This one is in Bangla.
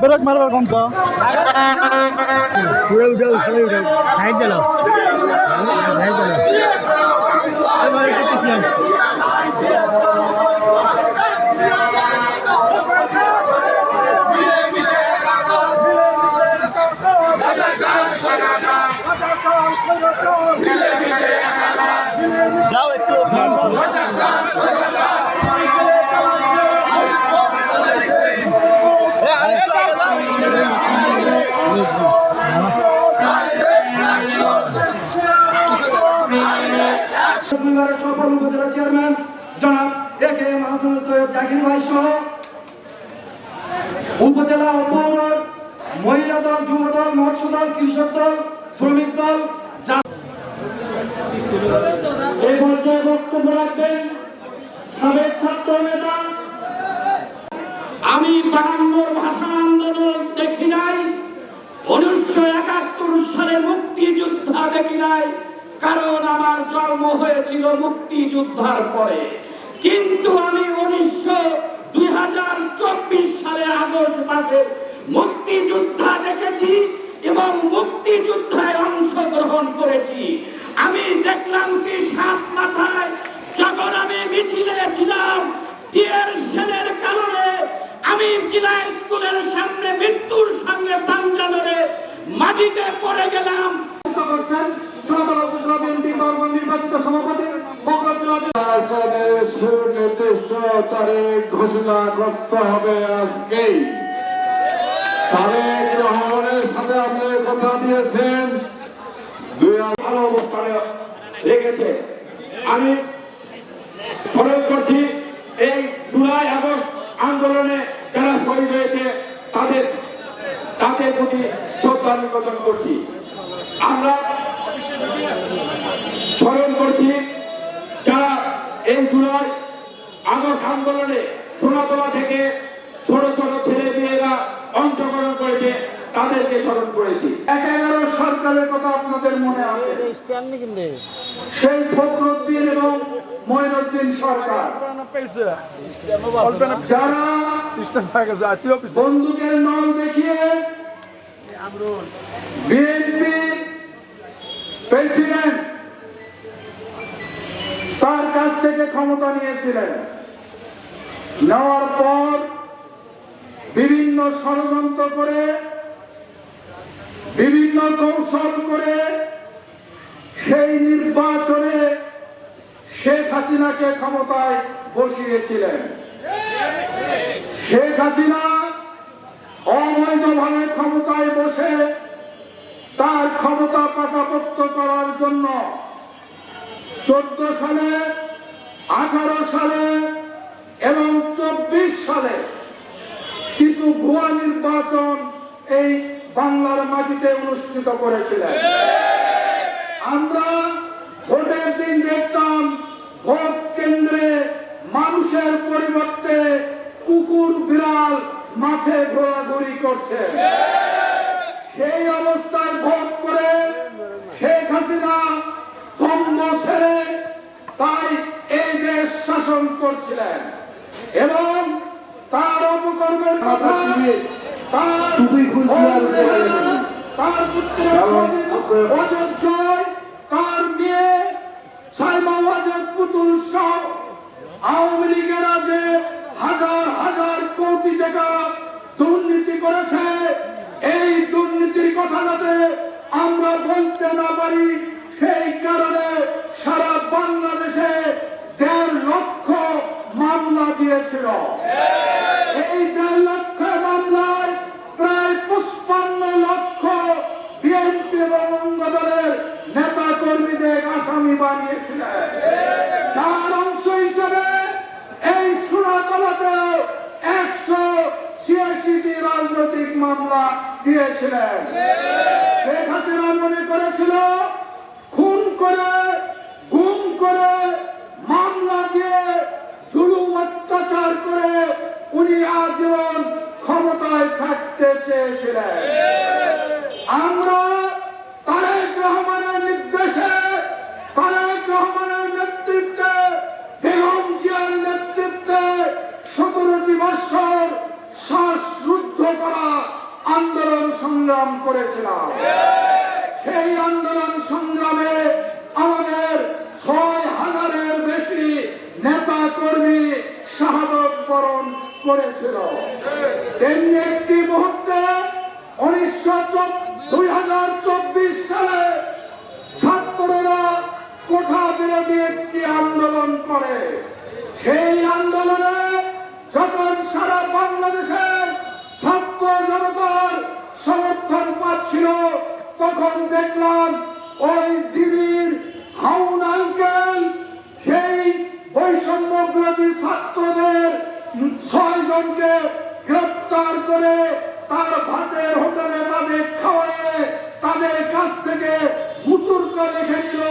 ব্রেক মারবার কম তো। উঠে উঠে উঠে সাইড দিল জনাব A K M Hasanul Taiyab Zakir ভাই সহ উপজেলা পৌর মহিলা দল যুব দল মৎস্য দল কৃষক দল শ্রমিক দল এই পর্যায়ে বক্তব্য রাখবেন সাবেক ছাত্র নেতা। আমি বায়ান্নর ভাষা আন্দোলন দেখি নাই উনিশশো একাত্তর সালে মুক্তিযোদ্ধা দেখি নাই কারণ আমার জন্ম হয়েছিল মুক্তিযোদ্ধার পরে। কিন্তু আমি উনিশশো দুই হাজার চব্বিশ সালে আগস্ট মাসে মুক্তিযোদ্ধা দেখেছি এবং মুক্তিযুদ্ধায় অংশগ্রহণ করেছি। আমি দেখলাম কি সাত মাথায় যখন আমি মিছিলে ছিলাম, টিয়ার সেলের কারণে আমি জেলা স্কুলের সামনে মৃত্যুর সঙ্গে পাঞ্জানরে মাটিতে পড়ে গেলাম। সভাপতি তারিখ ঘোষণা করতে হবে তারেক রহমানের সাথে আপনি কথা দিয়েছেন। রেখেছে আমি স্মরণ করছি, এই জুলাই আগস্ট আন্দোলনে যারা শহীদ হয়েছে, তাদের তাদের প্রতি শ্রদ্ধা নিবেদন করছি। আমরা স্মরণ করছি, যারা এই জুলাই আগস্ট আন্দোলনে সোনাতলা থেকে ছোট ছোট ছেলে মেয়েরা অংশগ্রহণ করেছে, তাদেরকে স্মরণ করেছি। এক এগারো সরকারের কথা আপনাদের মনে আছে। সেই ফখরুদ্দিন এবং মঈনুদ্দিন সরকার। যারা বন্দুকের নল দেখিয়ে বিএনপি প্রেসিডেন্ট তার কাছ থেকে ক্ষমতা নিয়েছিলেন। নেওয়ার পর বিভিন্ন ষড়যন্ত্র করে, বিভিন্ন কৌশল করে সেই নির্বাচনে শেখ হাসিনাকে ক্ষমতায় বসিয়েছিলেন। শেখ হাসিনা অবৈধভাবে ক্ষমতায় বসে তার ক্ষমতা পাকাপোক্ত করার জন্য চোদ্দ সালে, আঠারো সালে এবং চব্বিশ সালে কিছু ভুয়া নির্বাচন এই বাংলার মাটিতে অনুষ্ঠিত করেছিলেন। আমরা ভোটের দিন দেখতাম, ভোট কেন্দ্রে মানুষের পরিবর্তে কুকুর, বিড়াল মাঠে ঘোরাঘুরি করছে। সেই অবস্থায় ভোট করে শেখ হাসিনা তম্ব ছেড়ে তাই এই দেশ শাসন করছিলেন। এবং তার অপকর্মের কথা তার তার পুত্র তার মেয়ে সাইমা ওয়াজেদ পুতুল আওয়ামী লীগেরা হাজার হাজার কোটি টাকা দুর্নীতি করেছে। এই দুর্নীতির কথা যাতে আমরা বলতে না পারি সেই কারণে সারা বাংলাদেশে দেড় লক্ষ মামলা দিয়েছিল। এই দেড় লক্ষ মামলায় প্রায় পঁচপান্ন লক্ষ বিএনপি এবং অঙ্গ দলের নেতা কর্মীদের আসামি বানিয়েছিলেন। অংশ হিসেবে এই সুরাতলাতে একশো ছিয়াশিটি রাজনৈতিক মামলা দিয়েছিলেন। শেখ হাসিনা মনে করেছিল, খুন করে গুম করে মামলা দিয়ে জুলুম অত্যাচার করে উনি আজীবন ক্ষমতায় থাকতে চেয়েছিলেন। আমরা তারেক রহমানের নির্দেশে, তারেক রহমানের নেতৃত্বে, বেগম জিয়ার বছর শ্বাসরুদ্ধ করা আন্দোলন সংগ্রাম করেছিলাম। সেই আন্দোলন সংগ্রামে আমাদের করেছিল। তেমনি একটি মুহূর্তে উনিশশো দুই হাজার চব্বিশ সালে ছাত্ররা কোঠা বিরোধী একটি আন্দোলন করে। সেই আন্দোলনে যখন সারা বাংলাদেশের ছাত্র জনতার সমর্থন পাচ্ছিল, তখন দেখলাম ওই দিদির হাউন আঙ্কেল, সেই বৈষম্য ছাত্রদের ছয় গ্রেপ্তার করে তার ভাতের হোটেলে তাদের খাওয়ায় তাদের কাছ থেকে মুচুর করে রেখে নিল।